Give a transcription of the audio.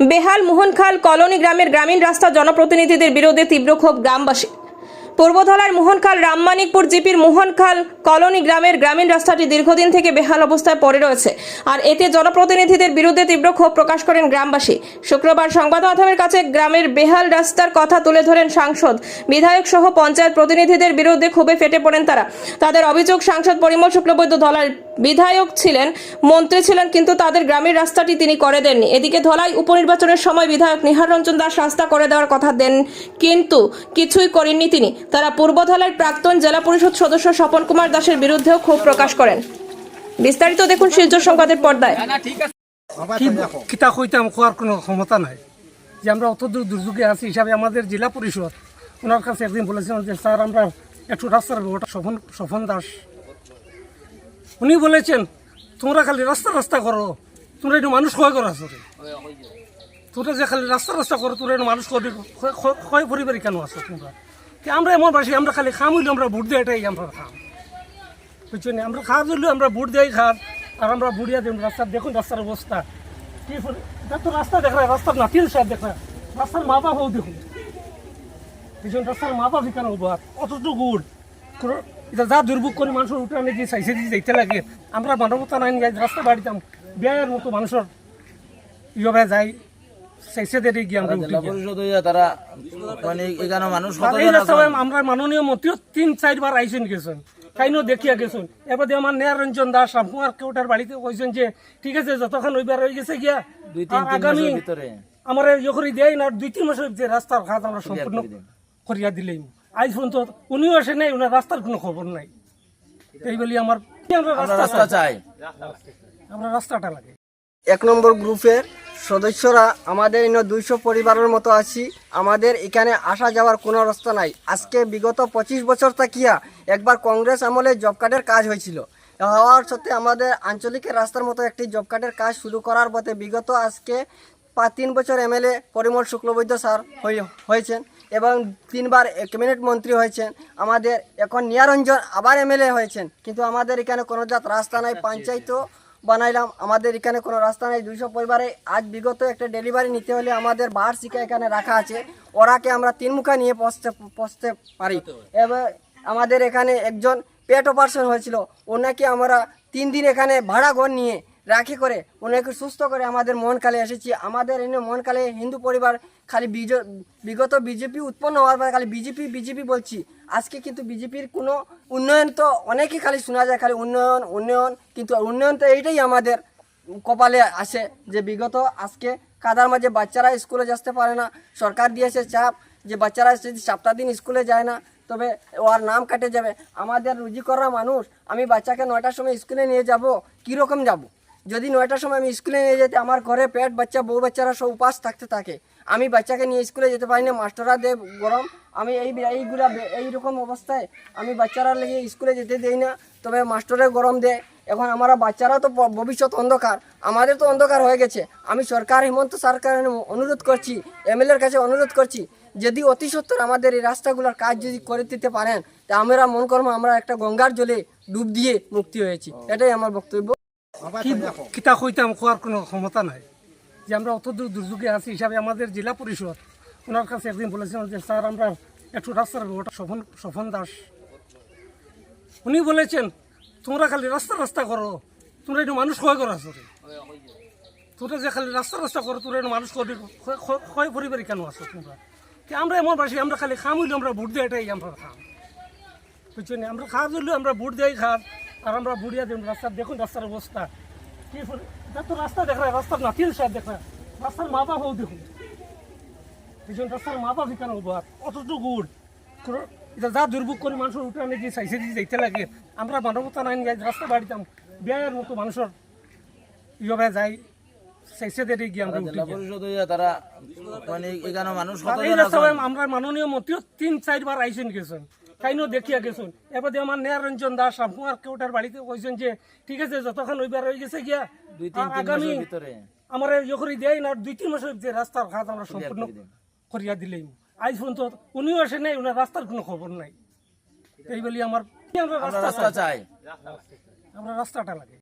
বেহাল মোহনখাল কলোনি গ্রামের গ্রামীণ রাস্তা জনপ্রতিনিধিদের বিরুদ্ধে তীব্র ক্ষোভ গ্রামবাসী পূর্বধলার মোহনখাল রামমানিকপুর জিপির মোহনখাল কলোনি গ্রামের গ্রামীণ রাস্তাটি দীর্ঘদিন থেকে বেহাল অবস্থায় পড়ে রয়েছে। আর এতে জনপ্রতিনিধিদের বিরুদ্ধে তীব্র ক্ষোভ প্রকাশ করেন গ্রামবাসী। শুক্রবার সংবাদ মাধ্যমের কাছে গ্রামের বেহাল রাস্তার কথা তুলে ধরেন সাংসদ, বিধায়ক সহ পঞ্চায়েত প্রতিনিধিদের বিরুদ্ধে ক্ষোভে ফেটে পড়েন তারা। তাদের অভিযোগ সাংসদ পরিমল শুক্লবৈদ্য ধলার বিধায়ক ছিলেন মন্ত্রী ছিলেন কিন্তু তাদের গ্রামের রাস্তাটি তিনি করে দেননি। এদিকে ধলাই উপনির্বাচনের সময় বিধায়ক নিহার রঞ্জন দাস রাস্তা করে দেওয়ার কথা দেন কিন্তু কিছুই করেননি তিনি। তারা পূর্ব ধলাইয়ের প্রাক্তন জেলা পরিষদ সদস্য স্বপন কুমার দাসের বিরুদ্ধেও ক্ষোভ প্রকাশ করেন। বিস্তারিত দেখুন শিলচ সংবাদের পর্দায়। কিতা কইতাম কোয়ার কোনো ক্ষমতা নাই। যে আমরা অত দূর দুর্যোগে আছি হিসাবে আমাদের জেলা পরিষদ ওনার কাছে একদিন বলেছিলাম যে স্যার আমরা একটু রাস্তার ব্যবহারটা স্বপন স্বপন দাস উনি বলেছেন, তোমরা খালি রাস্তা রাস্তা করো, তোমরা একটু মানুষ ক্ষয় করো আসলে। তোমরা যে খালি রাস্তা রাস্তা করো, তোমরা মানুষ ক্ষয় পরিবারই কেন আসো তোমরা? কি আমরা এমন বাসি, আমরা খালি খাম হইলে আমরা ভোট দিয়ে এটাই আমরা খাম। বুঝছেন? আমরা খাওয়া দিলেও আমরা ভোট দেই খার আর আমরা বুড়িয়া দিন রাস্তার, দেখুন রাস্তার অবস্থা। কি এটা তো রাস্তা দেখ রাস্তার নাতিল সাহেব দেখ রাস্তার মা বাবাও দেখুন রাস্তার মা বাবা কেন অতটুকু গুড় এটা যা দুর্ভোগ করে মানুষের উঠে আনে যে চাইছে দিয়ে যাইতে লাগে আমরা মানবতা নাই রাস্তা বাড়িতাম বিয়ের মতো মানুষের ইয়ে যাই আমরা মানে? আমরা মাননীয় মন্ত্রীও তিন চারবার আইসেন গেছেন। কাইনও দেখিয়া গেছেন। এবার দিয়ে আমার নেয়ার দাস রামকুমার কেউটার বাড়িতে কইছেন যে ঠিক আছে যতক্ষণ ওইবার হয়ে গেছে গিয়া আগামী আমার ইয়ে করে দেয় না দুই তিন মাসের যে রাস্তার কাজ আমরা সম্পূর্ণ করিয়া দিলেই। আজ পর্যন্ত উনিও আসে নাই ওনার রাস্তার কোনো খবর নাই। এই বলি আমার রাস্তা চাই। আমরা রাস্তাটা লাগে। এক নম্বর গ্রুপের সদস্যরা আমাদের ইনো দুইশো পরিবারের মতো আছি। আমাদের এখানে আসা যাওয়ার কোনো রাস্তা নাই। আজকে বিগত পঁচিশ বছর থাকিয়া একবার কংগ্রেস আমলে জব কার্ডের কাজ হয়েছিল। হওয়ার সত্ত্বে আমাদের আঞ্চলিকের রাস্তার মতো একটি জব কার্ডের কাজ শুরু করার পথে বিগত আজকে পা তিন বছর এমএলএ পরিমল শুক্লবৈদ্য স্যার হয়ে- হয়েছেন। এবং তিনবার ক্যাবিনেট মন্ত্রী হয়েছেন। আমাদের এখন নিয়ারঞ্জন আবার এমএলএ হয়েছেন। কিন্তু আমাদের এখানে কোনো জাত রাস্তা নাই পঞ্চায়েতও বানাইলাম। আমাদের এখানে কোনো রাস্তা নেই। দুইশো পরিবারে আজ বিগত একটা ডেলিভারি নিতে হলে আমাদের বার শিকা এখানে রাখা আছে। ওরাকে আমরা তিন মুখা নিয়ে পৌঁছতে পৌঁছতে পারি। এবার আমাদের এখানে একজন পেট অপারেশন হয়েছিল। ওনাকে আমরা তিন দিন এখানে ভাড়া ঘর নিয়ে রাখি করে ওনাকে সুস্থ করে আমাদের মনকালে এসেছি। আমাদের এনে মনকালে হিন্দু পরিবার খালি বিজ- বিগত বিজেপি উৎপন্ন হওয়ার পরে খালি বিজেপি বিজেপি বলছি। আজকে কিন্তু বিজেপির কোনো উন্নয়ন তো অনেকই খালি শোনা যায়, খালি উন্নয়ন উন্নয়ন, কিন্তু উন্নয়ন তো এইটাই আমাদের কপালে আসে যে বিগত আজকে কাদার মাঝে বাচ্চারা স্কুলে যেতে পারে না, সরকার দিয়েছে চাপ যে বাচ্চারা যদি সপ্তাহ দিন স্কুলে যায় না, তবে ওর নাম কাটে যাবে। আমাদের রুজি করা মানুষ, আমি বাচ্চাকে নয়টার সময় স্কুলে নিয়ে যাব, কীরকম যাব? যদি নয়টার সময় আমি স্কুলে নিয়ে যেতে আমার ঘরে পেট বাচ্চা বউ বাচ্চারা সব উপাস থাকতে থাকে। আমি বাচ্চাকে নিয়ে স্কুলে যেতে পারি না মাস্টাররা দে গরম। আমি এই এইগুলা এইরকম অবস্থায় আমি বাচ্চারা লেগে স্কুলে যেতে দেই না তবে মাস্টারে গরম দেয় এখন আমরা বাচ্চারা তো ভবিষ্যৎ অন্ধকার আমাদের তো অন্ধকার হয়ে গেছে। আমি সরকার হেমন্ত সরকারের অনুরোধ করছি এমএলএর কাছে অনুরোধ করছি যদি অতি সত্তর আমাদের এই রাস্তাগুলোর কাজ যদি করে দিতে পারেন তা আমরা মন করব আমরা একটা গঙ্গার জলে ডুব দিয়ে মুক্তি হয়েছি। এটাই আমার বক্তব্য। কিতা কইতাম কোয়ার কোনো ক্ষমতা নাই। যে আমরা অত দূর দুর্যোগে আছি হিসাবে আমাদের জেলা পরিষদ ওনার কাছে একদিন বলেছিলাম যে স্যার আমরা একটু রাস্তার ব্যবহারটা স্বপন স্বপন দাস। উনি বলেছেন তোমরা খালি রাস্তা রাস্তা করো তোমরা একটু মানুষ ক্ষয় করো আসলে তোমরা যে খালি রাস্তা রাস্তা করো তোমরা একটু মানুষ ক্ষয় পরিবারই কেন আসো তোমরা? কি আমরা এমন বাসি আমরা খালি খাম হইলে আমরা ভোট দিয়ে এটাই আমরা খাম। বুঝছেন? আমরা খাওয়া দিলেও আমরা ভোট দেই খার আর আমরা বুড়িয়া দিন রাস্তার দেখুন রাস্তার অবস্থা। কি তো রাস্তা দেখ রাস্তার নাতিল সাহেব দেখ। রাস্তার মা বাবাও দেখুন। দুজন রাস্তার মা বাবা কেন হব আর গুড়। এটা যা দুর্ভোগ করে মানুষের উঠে আনে যে চাইছে দিয়ে যাইতে লাগে আমরা মানবতা নাই নিয়ে রাস্তা বাড়িতাম বিয়ের মতো মানুষের ইয়ে যাই গিয়ে গিয়ে। তারা মানে এখানে মানুষ? আমরা মাননীয় মন্ত্রীও তিন চারবার আইসেন গেছেন। কাইনও দেখিয়া গেছুন এবার দিয়ে আমার নেয়ার রঞ্জন দাস আপনার কেউটার বাড়িতে কইছেন যে ঠিক আছে যতক্ষণ ওইবার হয়ে গেছে গিয়া দুই তিন আগামী মাসের ভিতরে আমার ইয়ে করে দেয় না দুই তিন মাসের যে রাস্তার কাজ আমরা সম্পূর্ণ করে করিয়া দিলেই আজ পর্যন্ত উনিও আসে নাই ওনার রাস্তার কোনো খবর নাই। এই বলি আমার আমরা রাস্তা চাই। আমরা রাস্তাটা লাগে।